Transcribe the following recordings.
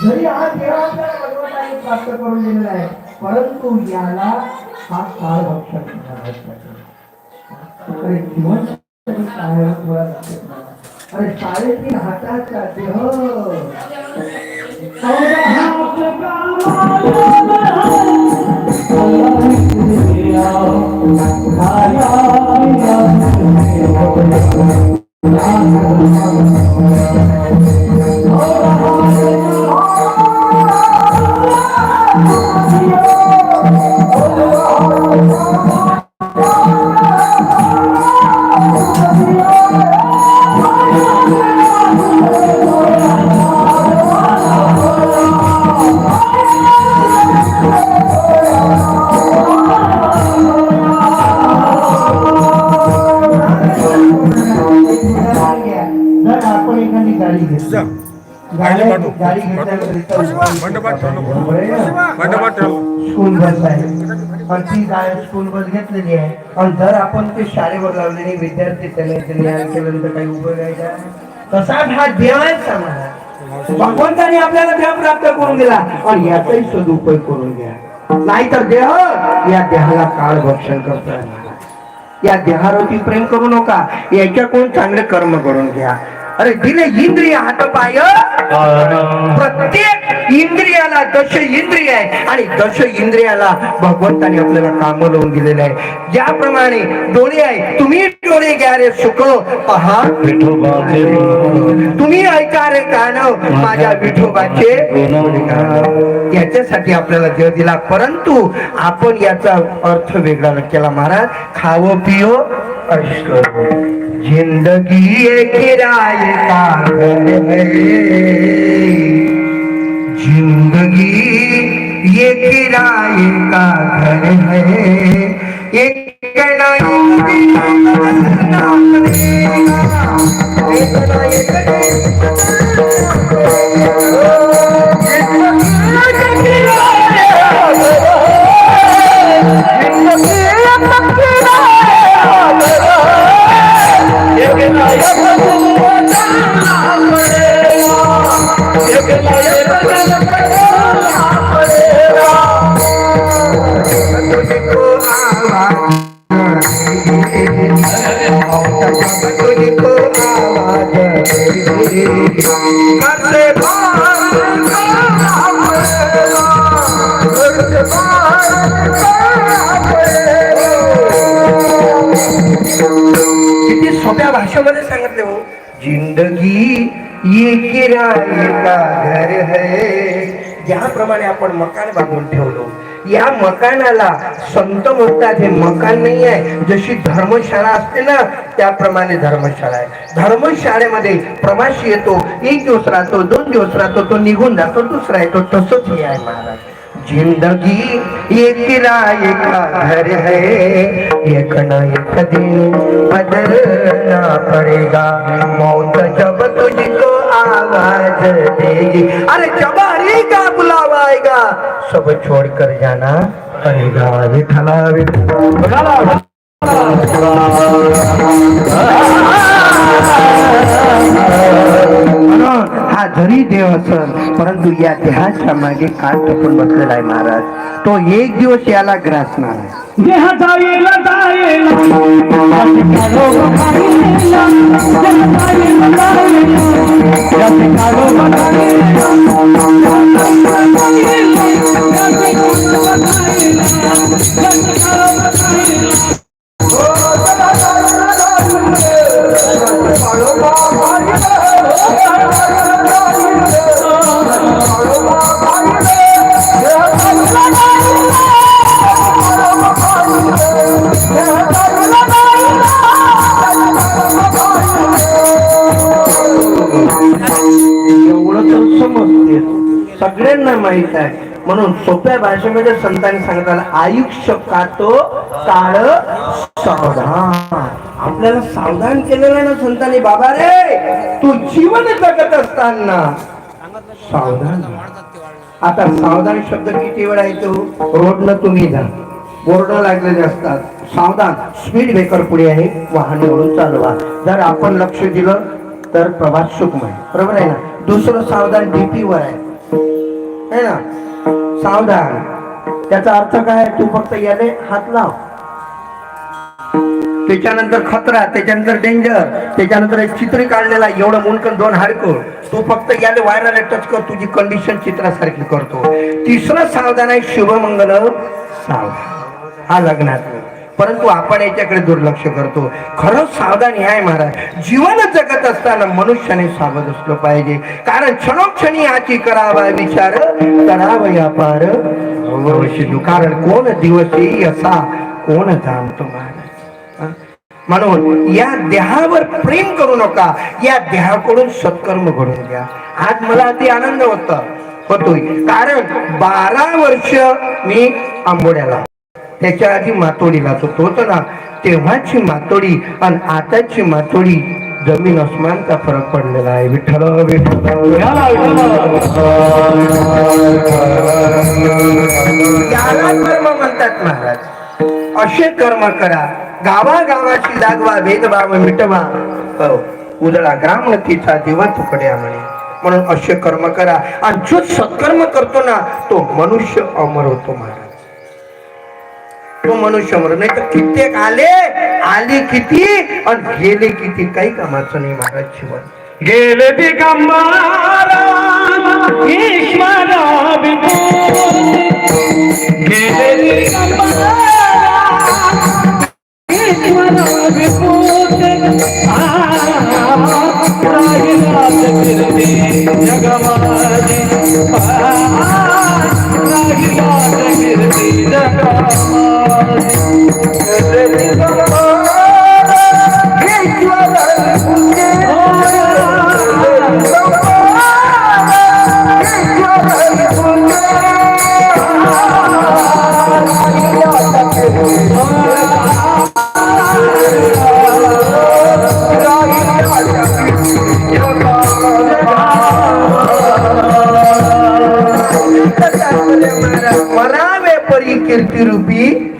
जरी हा भगवंताने प्राप्त करून दिलेला आहे परंतु याला हा काळ भक्षण अरे जीवन अरे साडेतीन हाताचा देह गाडी घेतली गाडी गाडी मंडपात ठेवलं. घेतल्यानंतर मंडपात ठेवलं. स्कूल बस आहे पण ती स्कूल बस घेतलेली आहे. पण जर आपण ते शाळेवर लावलेले विद्यार्थी त्याने केल्यानंतर काही उपयोग आहे का हा देव आहे समाज भगवंताने आपल्याला देह प्राप्त करून दिला पण याचाही सदुपयोग करून घ्या. नाहीतर देह या देहाला काळ भक्षण करतोय या देहावरती प्रेम करू नका याच्याकडून चांगले कर्म करून घ्या. अरे दिले इंद्रिय हात पाय प्रत्येक इंद्रियाला दश इंद्रिय आहे आणि दश इंद्रियाला भगवंताने आपल्याला काम लावून दिलेलं आहे. ज्याप्रमाणे डोळे आहे तुम्ही डोळे घ्या रे सुख पहा. तुम्ही ऐका रे कान. माझ्या विठोबाचे याच्यासाठी आपल्याला देव दिला. परंतु आपण याचा अर्थ वेगळा केला महाराज. खावो करो जिंदगी एक किराए का घर है जिंदगी ये किराए का घर है। एक ना सांगितले हो. जिंदगी ये का घर है. ज्याप्रमाणे आपण मकान बांधून ठेवलो या मकानाला संत म्हणतात हे मकान नाही आहे. जशी धर्मशाळा असते ना त्याप्रमाणे धर्मशाळा आहे. धर्मशाळेमध्ये प्रवासी येतो एक दिवस राहतो दोन दिवस राहतो तो निघून जातो दुसरा येतो तसंच हे आहे महाराज. ज़िंदगी ये किराए का घर है। एक न एक दिन बदलना पड़ेगा। मौत जब तुझको आवाज़ देगी। अरे जब का बुलावा आएगा। सब छोड़ कर जाना पड़ेगा। विठला विठला जरी देव असल परंतु या देहाच्या मागे काळ टपून बसलेला आहे महाराज. तो एक दिवस याला ग्रासणार आहे देह जाईल जाईल एवढं तर समजते सगळ्यांना माहीत आहे. म्हणून सोप्या भाषेमध्ये संतांनी सांगितलं आयुष्य कातो काळ सावधान. आपल्याला सावधान केलेलं ना संतांनी? बाबा रे तू जीवन जगत असताना सावधान आता सावधान शब्द किती वेळा येतो? रोडनं तुम्ही जा. बोर्ड लागलेले असतात. सावधान. स्पीड ब्रेकर पुढे आहे. वाहन वळून चालवा. जर आपण लक्ष दिलं तर प्रभात सुखमय बरोबर आहे ना? दुसरं सावधान डीपी वर आहे. है ना? सावधान. त्याचा अर्थ काय? तू फक्त याले हात लाव. त्याच्यानंतर खतरा त्याच्यानंतर डेंजर त्याच्यानंतर एक चित्र काढलेला एवढं मुंडकन दोन हाडकं. तू फक्त याले वायराला टच कर तुझी कंडिशन चित्रासारखी करतो. तिसरं सावधान आहे शुभमंगल. सावधान. हा लग्नात परंतु आपण याच्याकडे दुर्लक्ष करतो. खरंच सावधान हे आहे महाराज. जीवन जगत असताना मनुष्याने सावध असलं पाहिजे. कारण क्षणोक्षणी याची करावा विचार करावा व्यापार कारण कोण दिवस येई असा कोण जाणतो महाराज. म्हणून या देहावर प्रेम करू नका. या देहाकडून सत्कर्म घडून घ्या. आज मला अति आनंद होता. होतोय. कारण बारा वर्ष मी आंबोड्याला त्याच्या आधी मातोडीला तो होतो ना तेव्हाची मातोडी आणि आताची मातोडी जमीन अस्मानचा फरक पडलेला आहे. विठ्ठल विठ्ठल याला कर्म म्हणतात महाराज. असे कर्म करा. गावागावाची जागवा भेदभाव मिटवा. उदळा उजळा ग्राम तिचा दिवा तुकड्या म्हणे. म्हणून असे कर्म करा. आणि जो सत्कर्म करतो ना तो मनुष्य अमर होतो महाराज. तो मनुष्य अमर नाही तर कित्येक आले आले किती आणि गेले किती काही कामाचं नाही महाराज जीवन गेले दिगंबरा ईश्वरा कीर्ती रूपी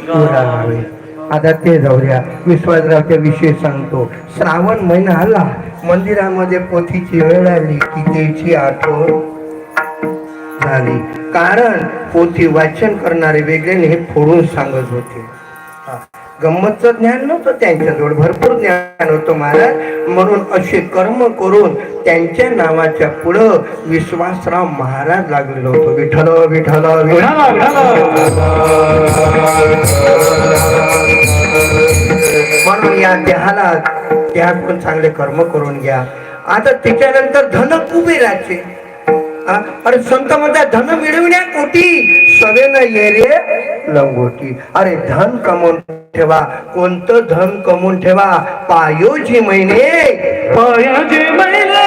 आता ते जाऊ द्या. विश्वासरावच्या विषय सांगतो. श्रावण महिना आला. मंदिरामध्ये पोथीची वेळ आली. की त्याची आठवण झाली. कारण पोथी वाचन करणारे वेगळे हे फोडून सांगत होते. हा. गंमतचं ज्ञान नव्हतं त्यांच्याजवळ. भरपूर ज्ञान होतं महाराज. म्हणून असे कर्म करून त्यांच्या नावाच्या पुढं विश्वासराव महाराज लागलेलो होतो. विठ्ठल विठ्ठल विठ्ठल. म्हणून या देहाला त्या पण चांगले कर्म करून घ्या. आता त्याच्यानंतर धन कुबेराचे हा? अरे संत म्हणतात धन मिळविण्या कोटी सवेन ये रे लंगोटी. अरे धन कमवून ठेवा कोणतं धन कमवून ठेवा? पायोजी महिने पायोजी महिने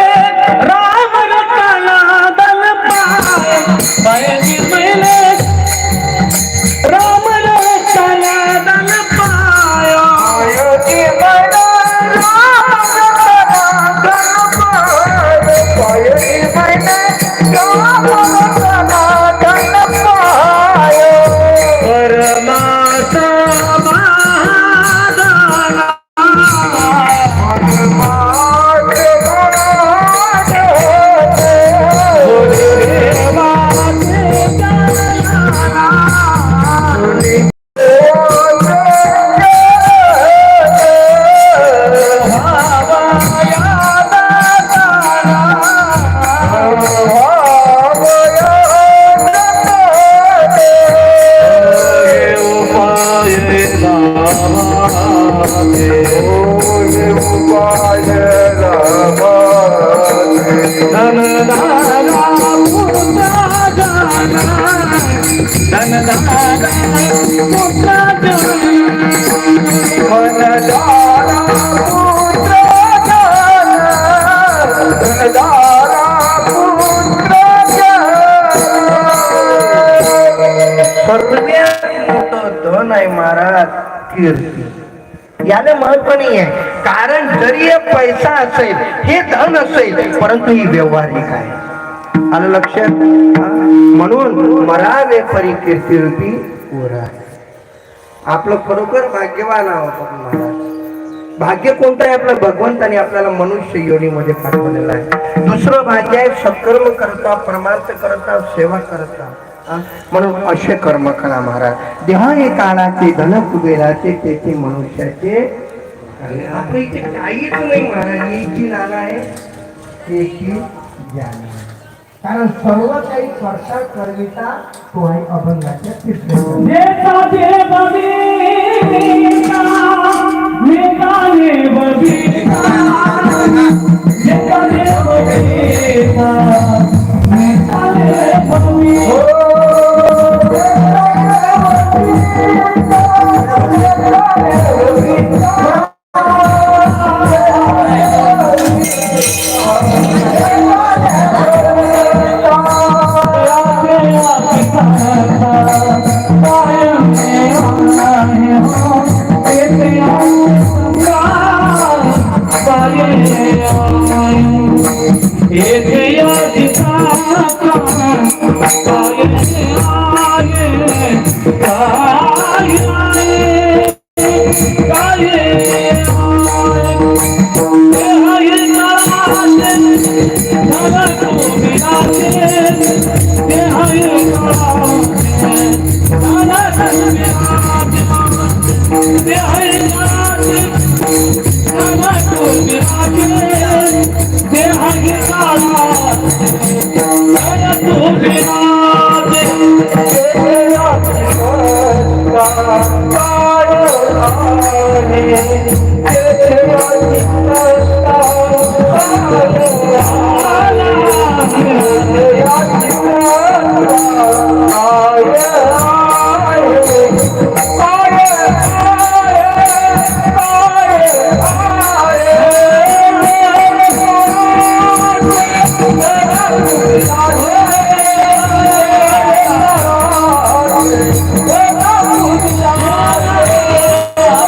धन आहे महाराज कीर्ती. याला महत्त्व नाही आहे कारण जरी पैसा असेल हे धन असेल परंतु ही व्यवहारिक आहे. आलं लक्षात म्हणून मरावे परी कीर्ती रूपी उरा आपलं खरोखर भाग्यवान आहोत महाराज. भाग्य कोणतं आहे? आपलं भगवंताने आपल्याला मनुष्य योनीमध्ये पाठवलेलं आहे. दुसरं भाग्य आहे सत्कर्म करता परमार्थ करता सेवा करता. म्हणून असे कर्म करा महाराज. देहा हे काळाचे धन कुबेराचे तेथे मनुष्याचे इथे नाही महाराज. जी नाना आहे? एक ज्ञान कारण सर्व काही करता करविता तो आहे अभंगाच्या Yeah, yeah.